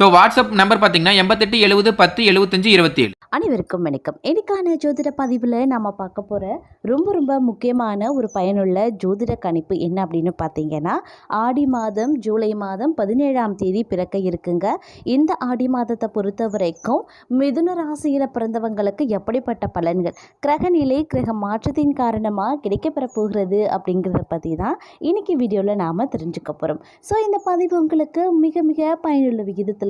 So WhatsApp number பார்த்தீங்கன்னா எண்பத்தெட்டு எழுபது பத்து எழுபத்தஞ்சு இருபத்தி ஏழு அனைவருக்கும் வணக்கம். எனக்கான ஜோதிட பதிவில் நம்ம பார்க்க போகிற ரொம்ப ரொம்ப முக்கியமான ஒரு பயனுள்ள ஜோதிட கணிப்பு என்ன அப்படின்னு பார்த்தீங்கன்னா ஆடி மாதம் ஜூலை மாதம் பதினேழாம் தேதி பிறக்க இருக்குங்க. இந்த ஆடி மாதத்தை பொறுத்த வரைக்கும் மிதுன ராசியில் பிறந்தவங்களுக்கு எப்படிப்பட்ட பலன்கள் கிரகநிலை கிரக மாற்றத்தின் காரணமாக கிடைக்கப்பெற போகிறது அப்படிங்கிறத பற்றி தான் இன்னைக்கு வீடியோவில் நாம் தெரிஞ்சுக்க போகிறோம் ஸோ இந்த பதிவு உங்களுக்கு மிக மிக பயனுள்ள விகிதத்தில்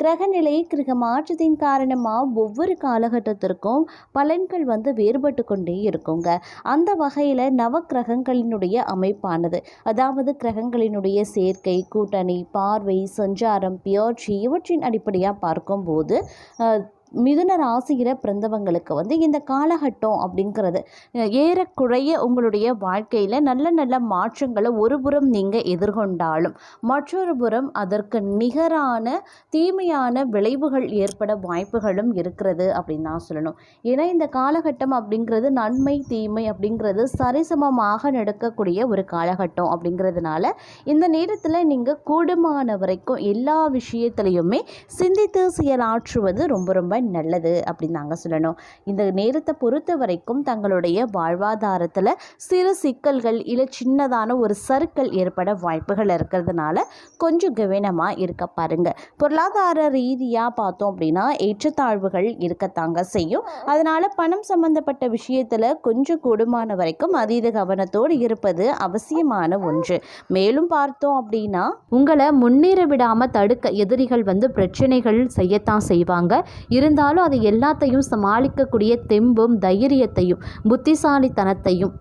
கிரகநிலை கிரக மாற்றத்தின் காரணமாக ஒவ்வொரு காலகட்டத்திற்கும் பலன்கள் வந்து வேறுபட்டு கொண்டே இருக்குங்க. அந்த வகையில் நவ கிரகங்களினுடைய அமைப்பானது. அதாவது கிரகங்களினுடைய சேர்க்கை கூட்டணி பார்வை சஞ்சாரம் பியர்ச்சி இவற்றின் அடிப்படையாக பார்க்கும்போது மிதுன ராசியில் பிறந்தவங்களுக்கு வந்து இந்த காலகட்டம் அப்படிங்கிறது ஏறக்குறைய உங்களுடைய வாழ்க்கையில் நல்ல நல்ல மாற்றங்களை ஒரு புறம் நீங்கள் எதிர்கொண்டாலும் மற்றொரு புறம் அதற்கு நிகரான தீமையான விளைவுகள் ஏற்பட வாய்ப்புகளும் இருக்கிறது அப்படின்னு தான் சொல்லணும். ஏன்னா இந்த காலகட்டம் அப்படிங்கிறது நன்மை தீமை அப்படிங்கிறது சரிசமமாக நடக்கக்கூடிய ஒரு காலகட்டம் அப்படிங்கிறதுனால இந்த நேரத்தில் நீங்கள் கூடுமான வரைக்கும் எல்லா விஷயத்துலையுமே சிந்தித்து செயலாற்றுவது ரொம்ப ரொம்ப நல்லது அப்படின்னு நாங்கள் சொல்லணும். இந்த நேரத்தை பொறுத்த வரைக்கும் தங்களுடைய வாழ்வாதாரத்தில் சிறு சிக்கல்கள் இல்லை சின்னதான ஒரு சருக்கள் ஏற்பட வாய்ப்புகள் இருக்கிறதுனால கொஞ்சம் கவனமாக இருக்க பாருங்கள் பொருளாதார ரீதியாக பார்த்தோம் அப்படின்னா ஏற்றத்தாழ்வுகள் இருக்கத்தாங்க செய்யும். அதனால் பணம் சம்பந்தப்பட்ட விஷயத்தில் கொஞ்சம் கூடுமான வரைக்கும் அதீத கவனத்தோடு இருப்பது அவசியமான ஒன்று. மேலும் பார்த்தோம் அப்படின்னா உங்களை முன்னேற விடாமல் தடுக்க எதிரிகள் வந்து பிரச்சனைகள் செய்யத்தான் செய்வாங்க. இருந்தாலும் அது எல்லாத்தையும் சமாளிக்கக்கூடிய தெம்பும் தைரியத்தையும் புத்திசாலித்தனத்தையும்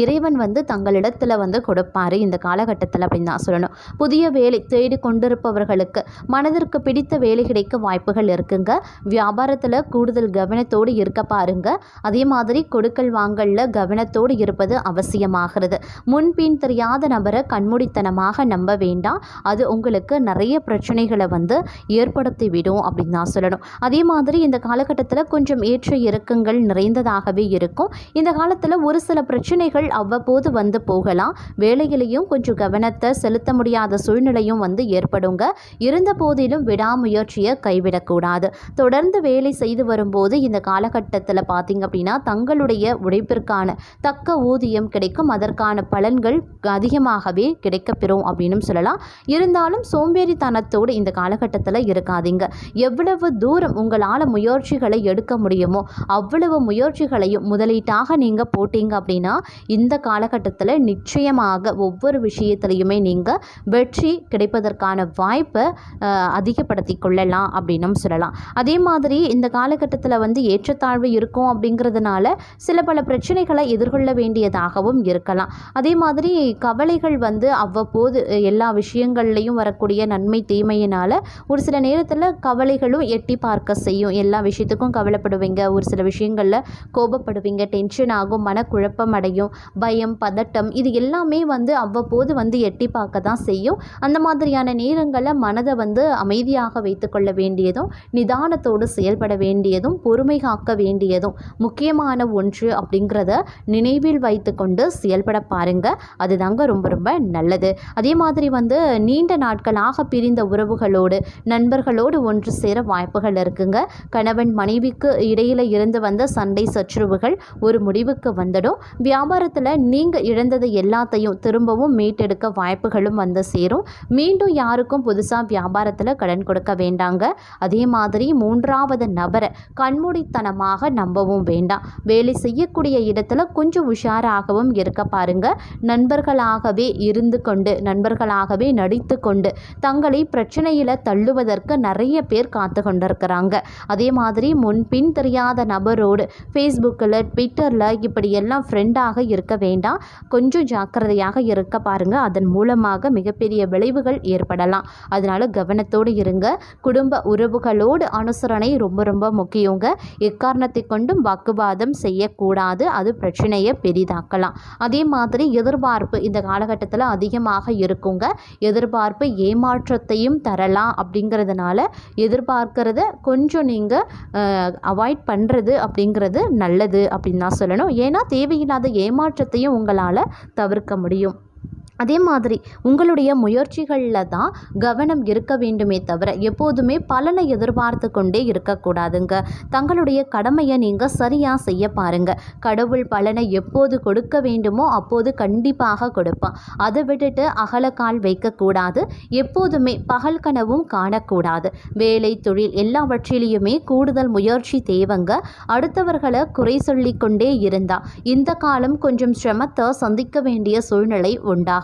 இறைவன் வந்து தங்களிடத்தில் வந்து கொடுப்பாரு இந்த காலகட்டத்தில் அப்படின்னு தான் சொல்லணும். புதிய வேலை தேடி கொண்டிருப்பவர்களுக்கு மனதிற்கு பிடித்த வேலை கிடைக்க வாய்ப்புகள் இருக்குங்க. வியாபாரத்தில் கூடுதல் கவனத்தோடு இருக்க பாருங்க. அதே மாதிரி கொடுக்கல் வாங்கலில் கவனத்தோடு இருப்பது அவசியமாகிறது. முன்பின் தெரியாத நபரை கண்மூடித்தனமாக நம்ப வேண்டாம். அது உங்களுக்கு நிறைய பிரச்சனைகளை வந்து ஏற்படுத்தி விடும் அப்படின்னு தான் சொல்லணும். அதே மாதிரி இந்த காலகட்டத்தில் கொஞ்சம் ஏற்ற இறக்கங்கள் நிறைந்ததாகவே இருக்கும். இந்த காலத்தில் ஒரு சில பிரச்சனைகள் அவ்வப்போது வந்து போகலாம். வேலையிலையும் கொஞ்சம் கவனத்தை செலுத்த முடியாத சூழ்நிலையும் வந்து ஏற்படுங்க. இருந்த போதிலும் விடாமுயற்சியை கைவிடக்கூடாது. தொடர்ந்து வேலை செய்து வரும்போது இந்த காலகட்டத்தில் பார்த்தீங்க அப்படின்னா தங்களுடைய உழைப்பிற்கான தக்க ஊதியம் கிடைக்கும். அதற்கான பலன்கள் அதிகமாகவே கிடைக்கப்பெறும் அப்படின்னு சொல்லலாம். இருந்தாலும் சோம்பேறித்தனத்தோடு இந்த காலகட்டத்தில் இருக்காதீங்க. எவ்வளவு தூரம் உங்களால் முயற்சிகளை எடுக்க முடியுமோ அவ்வளவு முயற்சிகளையும் முதலீட்டாக நீங்கள் போட்டீங்க அப்படின்னா இந்த காலகட்டத்தில் நிச்சயமாக ஒவ்வொரு விஷயத்துலையுமே நீங்கள் வெற்றி கிடைப்பதற்கான வாய்ப்பை அதிகப்படுத்தி கொள்ளலாம் அப்படின்னும் சொல்லலாம். அதே மாதிரி இந்த காலகட்டத்தில் வந்து ஏற்றத்தாழ்வு இருக்கும் அப்படிங்கிறதுனால சில பல பிரச்சனைகளை எதிர்கொள்ள வேண்டியதாகவும் இருக்கலாம். அதே மாதிரி கவலைகள் வந்து அவ்வப்போது எல்லா விஷயங்கள்லையும் வரக்கூடிய நன்மை தீமையினால் ஒரு சில நேரத்தில் கவலைகளும் எட்டி பார்க்க செய்யும். எல்லா விஷயத்துக்கும் கவலைப்படுவீங்க. ஒரு சில விஷயங்களில் கோபப்படுவீங்க. டென்ஷன் ஆகும். மனக்குழப்பம் அடையும். பயம் பதட்டம் இது எல்லாமே வந்து அவ்வப்போது வந்து எட்டி பார்க்க தான் செய்யும். அந்த மாதிரியான நேரங்களில் மனதை வந்து அமைதியாக வைத்துக்கொள்ள வேண்டியதும் நிதானத்தோடு செயல்பட வேண்டியதும் பொறுமை காக்க வேண்டியதும் முக்கியமான ஒன்று அப்படிங்கிறத நினைவில் வைத்துக்கொண்டு செயல்பட பாருங்க. அதுதாங்க ரொம்ப ரொம்ப நல்லது. அதே மாதிரி வந்து நீண்ட நாட்களாக பிரிந்த உறவுகளோடு நண்பர்களோடு ஒன்று சேர வாய்ப்புகள் இருக்குங்க. கணவன் மனைவிக்கு இடையில இருந்து வந்த சண்டை சச்சரவுகள் ஒரு முடிவுக்கு வந்துடும். வியாபாரத்தில் நீங்கள் இழந்தது எல்லாத்தையும் திரும்பவும் மீட்டெடுக்க வாய்ப்புகளும் வந்து சேரும். மீண்டும் யாருக்கும் புதுசாக வியாபாரத்தில் கடன் கொடுக்க வேண்டாங்க. அதே மாதிரி மூன்றாவது நபரை கண்மூடித்தனமாக நம்பவும் வேண்டாம். வேலை செய்யக்கூடிய இடத்துல கொஞ்சம் உஷாராகவும் இருக்க பாருங்க. நண்பர்களாகவே இருந்து கொண்டு நண்பர்களாகவே நடித்து கொண்டு தங்களை பிரச்சனையில் தள்ளுவதற்கு நிறைய பேர் காத்து கொண்டிருக்கிறாங்க. அதே மாதிரி முன்பின் தெரியாத நபரோடு ஃபேஸ்புக்கில் ட்விட்டரில் இப்படியெல்லாம் ஃப்ரெண்டாக இருக்க வேண்டாம். கொஞ்சம் ஜாக்கிரதையாக இருக்க பாருங்க. அதன் மூலமாக மிகப்பெரிய விளைவுகள் ஏற்படலாம். அதனால கவனத்தோடு இருங்க. குடும்ப உறவுகளோடு அனுசரணை ரொம்ப ரொம்ப முக்கியங்க. எக்காரணத்தை கொண்டும் வாக்குவாதம் செய்யக்கூடாது. அது பிரச்சனையை பெரிதாக்கலாம். அதே மாதிரி எதிர்பார்ப்பு இந்த காலகட்டத்தில் அதிகமாக இருக்குங்க. எதிர்பார்ப்பு ஏமாற்றத்தையும் தரலாம் அப்படிங்கிறதுனால எதிர்பார்க்கிறத கொஞ்சம் நீங்கள் அவாய்ட் பண்ணுறது அப்படிங்கிறது நல்லது அப்படின்னு தான் சொல்லணும். ஏன்னா தேவையில்லாத ஏமாற்றத்தையும் உங்களால் தவிர்க்க முடியும். அதே மாதிரி உங்களுடைய முயற்சிகளில் தான் கவனம் இருக்க வேண்டுமே தவிர எப்போதுமே பலனை எதிர்பார்த்து கொண்டே இருக்கக்கூடாதுங்க. தங்களுடைய கடமையை நீங்கள் சரியாக செய்ய பாருங்கள் கடவுள் பலனை எப்போது கொடுக்க வேண்டுமோ அப்போது கண்டிப்பாக கொடுப்பான். அதை விட்டுட்டு அகலக்கால் வைக்கக்கூடாது. எப்போதுமே பகல் கனவும் காணக்கூடாது. வேலை தொழில் எல்லாவற்றிலையுமே கூடுதல் முயற்சி தேவைங்க. அடுத்தவர்களை குறை சொல்லிக்கொண்டே இருந்தால் இருந்தா இந்த காலம் கொஞ்சம் சிரமத்தை சந்திக்க வேண்டிய சூழ்நிலை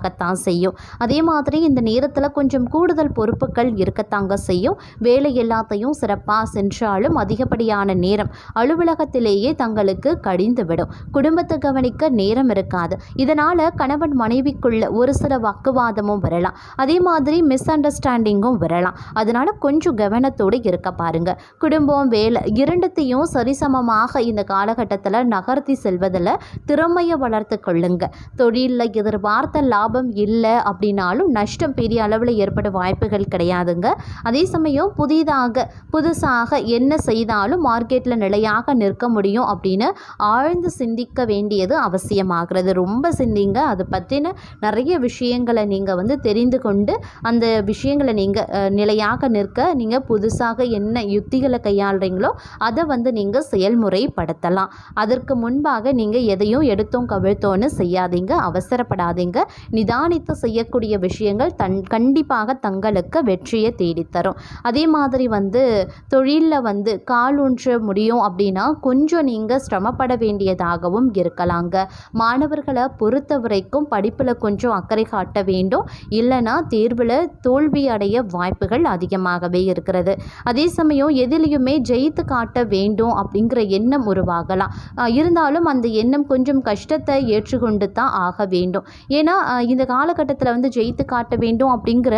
இருக்கத்தான் செய்யும். அதே மாதிரி இந்த நேரத்தில் கொஞ்சம் கூடுதல் பொறுப்புகள் இருக்கத்தாங்க செய்யும். வேலை எல்லாத்தையும் சிறப்பாக சென்றாலும் அதிகப்படியான நேரம் அலுவலகத்திலேயே தங்களுக்கு கடிந்துவிடும். குடும்பத்தை கவனிக்க நேரம் இருக்காது. இதனால் கணவன் மனைவிக்குள்ள ஒரு சில வாக்குவாதமும் வரலாம். அதே மாதிரி மிஸ் அண்டர்ஸ்டாண்டிங்கும் வரலாம். அதனால் கொஞ்சம் கவனத்தோடு இருக்க பாருங்க. குடும்பம் வேலை இரண்டத்தையும் சரிசமமாக இந்த காலகட்டத்தில் நகர்த்தி செல்வதில் திறமையை வளர்த்து கொள்ளுங்க. தொழிலில் எதிர்பார்த்த லாபம் இல்லை அப்படின்னாலும் நஷ்டம் பெரிய அளவில் ஏற்பட வாய்ப்புகள் கிடையாதுங்க. அதே சமயம் புதிதாக புதுசாக என்ன செய்தாலும் மார்க்கெட்டில் நிலையாக நிற்க முடியும் அப்படின்னு ஆழ்ந்து சிந்திக்க வேண்டியது அவசியமாகிறது. ரொம்ப சிந்திங்க. அதை பற்றின நிறைய விஷயங்களை நீங்கள் வந்து தெரிந்து கொண்டு அந்த விஷயங்களை நீங்கள் நிலையாக நிற்க நீங்கள் புதுசாக என்ன யுத்திகளை கையாளுறீங்களோ அதை வந்து நீங்கள் செயல்முறைப்படுத்தலாம். அதற்கு முன்பாக நீங்கள் எதையும் எடுத்தோம் கவிழ்த்தோன்னு செய்யாதீங்க. அவசரப்படாதீங்க. நிதானித்து செய்யக்கூடிய விஷயங்கள் தன் கண்டிப்பாக தங்களுக்கு வெற்றியை தேடித்தரும். அதே மாதிரி வந்து தொழிலில் வந்து கால் ஊன்ற முடியும் அப்படின்னா கொஞ்சம் நீங்கள் சிரமப்பட வேண்டியதாகவும் இருக்கலாங்க. மாணவர்களை பொறுத்த வரைக்கும் படிப்பில் கொஞ்சம் அக்கறை காட்ட வேண்டும். இல்லைன்னா தேர்வில் தோல்வி அடைய வாய்ப்புகள் அதிகமாகவே இருக்கிறது. அதே சமயம் எதிலையுமே ஜெயித்து காட்ட வேண்டும் அப்படிங்கிற எண்ணம் உருவாகலாம். இருந்தாலும் அந்த எண்ணம் கொஞ்சம் கஷ்டத்தை ஏற்றுக்கொண்டு தான் ஆக வேண்டும். ஏன்னா இந்த காலகட்டத்தில் வந்து ஜெயித்து காட்ட வேண்டும் அப்படிங்கிற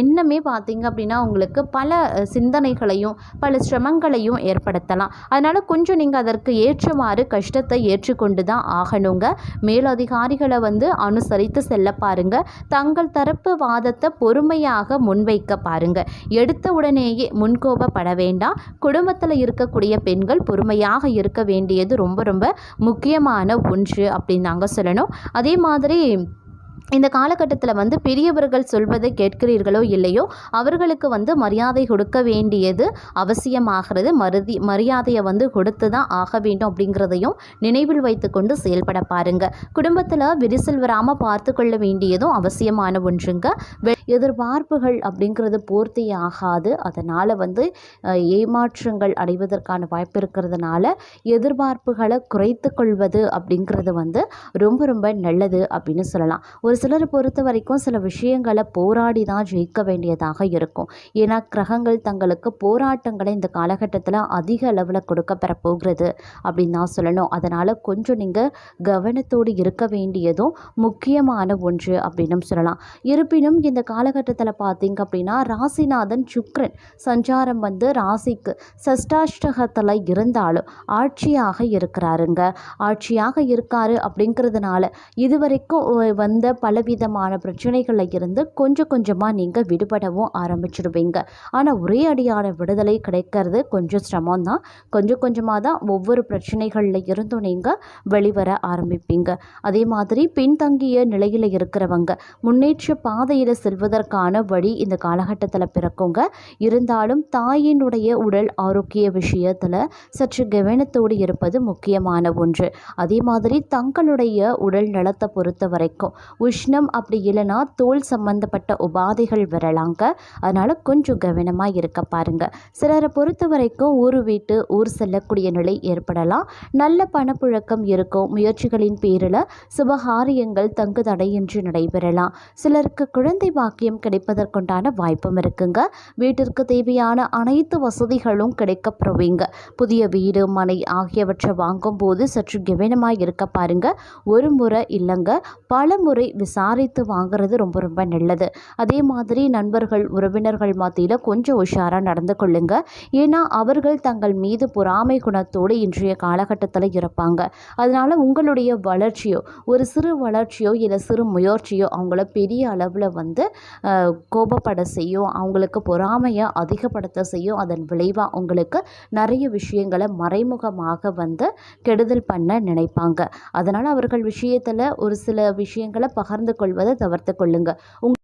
எண்ணமே பார்த்தீங்க அப்படின்னா உங்களுக்கு பல சிந்தனைகளையும் பல சிரமங்களையும் ஏற்படுத்தலாம். அதனால் கொஞ்சம் நீங்கள் அதற்கு ஏற்றமாறு கஷ்டத்தை ஏற்றுக்கொண்டு தான் ஆகணுங்க. மேலதிகாரிகளை வந்து அனுசரித்து செல்ல பாருங்க. தங்கள் தரப்பு வாதத்தை பொறுமையாக முன்வைக்க பாருங்க. எடுத்த உடனேயே முன்கோபப்பட வேண்டாம். குடும்பத்தில் இருக்கக்கூடிய பெண்கள் பொறுமையாக இருக்க வேண்டியது ரொம்ப ரொம்ப முக்கியமான ஒன்று அப்படின்னு நாங்கள் சொல்லணும். அதே மாதிரி இந்த காலகட்டத்தில் வந்து பெரியவர்கள் சொல்வதை கேட்கிறீர்களோ இல்லையோ அவர்களுக்கு வந்து மரியாதை கொடுக்க வேண்டியது அவசியமாகிறது. மருதி மரியாதையை வந்து கொடுத்து தான் ஆக வேண்டும் அப்படிங்கிறதையும் நினைவில் வைத்துக்கொண்டு செயல்பட பாருங்க. குடும்பத்தில் விரிசல் வராமல் பார்த்து கொள்ள வேண்டியதும் அவசியமான ஒன்றுங்க. எதிர்பார்ப்புகள் அப்படிங்கிறது பூர்த்தி ஆகாது. அதனால் வந்து ஏமாற்றங்கள் அடைவதற்கான வாய்ப்பு இருக்கிறதுனால எதிர்பார்ப்புகளை குறைத்து கொள்வது அப்படிங்கிறது வந்து ரொம்ப ரொம்ப நல்லது அப்படின்னு சொல்லலாம். ஒரு சிலரை பொறுத்த வரைக்கும் சில விஷயங்களை போராடி தான் ஜெயிக்க வேண்டியதாக இருக்கும். ஏன்னா கிரகங்கள் தங்களுக்கு போராட்டங்களை இந்த காலகட்டத்தில் அதிக அளவில் கொடுக்க பெற போகிறது அப்படின்னு தான் சொல்லணும். அதனால் கொஞ்சம் நீங்கள் கவனத்தோடு இருக்க வேண்டியதும் முக்கியமான ஒன்று அப்படின்னு சொல்லலாம். இருப்பினும் இந்த காலகட்டத்தில் பார்த்தீங்க அப்படின்னா ராசிநாதன் சுக்ரன் சஞ்சாரம் வந்து ராசிக்கு சஷ்டாஷ்டகத்தில் இருந்தாலும் ஆட்சியாக இருக்கிறாருங்க. ஆட்சியாக இருக்காரு அப்படிங்கிறதுனால இதுவரைக்கும் ஒ- வந்த பலவிதமான பிரச்சனைகளில் இருந்து கொஞ்சம் கொஞ்சமாக நீங்கள் விடுபடவும் ஆரம்பிச்சிடுவீங்க. ஆனால் ஒரே அடியான விடுதலை கிடைக்கிறது கொஞ்சம் சிரமம் தான் கொஞ்சம் கொஞ்சமாக தான் ஒவ்வொரு பிரச்சனைகளில் இருந்தும் நீங்கள் வெளிவர ஆரம்பிப்பீங்க. அதே மாதிரி பின்தங்கிய நிலையில் இருக்கிறவங்க முன்னேற்ற பாதையில் செல்வதற்கான வழி இந்த காலகட்டத்தில் பிறக்குங்க. இருந்தாலும் தாயினுடைய உடல் ஆரோக்கிய விஷயத்தில் சற்று கவனத்தோடு இருப்பது முக்கியமான ஒன்று. அதே மாதிரி தங்களுடைய உடல் நலத்தை பொறுத்த வரைக்கும் உஷ்ணம் அப்படி இல்லைன்னா தோல் சம்பந்தப்பட்ட உபாதைகள் வரலாங்க. அதனால் கொஞ்சம் கவனமாக இருக்க பாருங்கள் சிலரை பொறுத்த வரைக்கும் ஊர் வீட்டு ஊர் செல்லக்கூடிய நிலை ஏற்படலாம். நல்ல பணப்புழக்கம் இருக்கும். முயற்சிகளின் பேரில் சுபகாரியங்கள் தங்கு தடையின்றி நடைபெறலாம். சிலருக்கு குழந்தை பாக்கியம் கிடைப்பதற்குண்டான வாய்ப்பும் இருக்குங்க. வீட்டிற்கு தேவையான அனைத்து வசதிகளும் கிடைக்கப்பெறுவீங்க புதிய வீடு மனை ஆகியவற்றை வாங்கும்போது சற்று கவனமாக இருக்க பாருங்க. ஒரு முறை இல்லைங்க. பல முறை விசாரித்து வாங்குறது ரொம்ப ரொம்ப நல்லது. அதே மாதிரி நண்பர்கள் உறவினர்கள் மத்தியில் கொஞ்சம் உஷாராக நடந்து கொள்ளுங்க. ஏன்னா அவர்கள் தங்கள் மீது பொறாமை குணத்தோடு இன்றைய காலகட்டத்தில் இருப்பாங்க. அதனால் உங்களுடைய வளர்ச்சியோ ஒரு சிறு வளர்ச்சியோ இல்லை சிறு முயற்சியோ அவங்கள பெரிய அளவில் வந்து கோபப்பட செய்யும் அவங்களுக்கு பொறாமையை அதிகப்படுத்த செய்யும் அதன் விளைவாக உங்களுக்கு நிறைய விஷயங்களை மறைமுகமாக வந்து கெடுதல் பண்ண நினைப்பாங்க. அதனால் அவர்கள் விஷயத்தில் ஒரு சில விஷயங்களை பக பகிர்ந்து கொள்வதை தவிர்த்து கொள்ளுங்க. உங்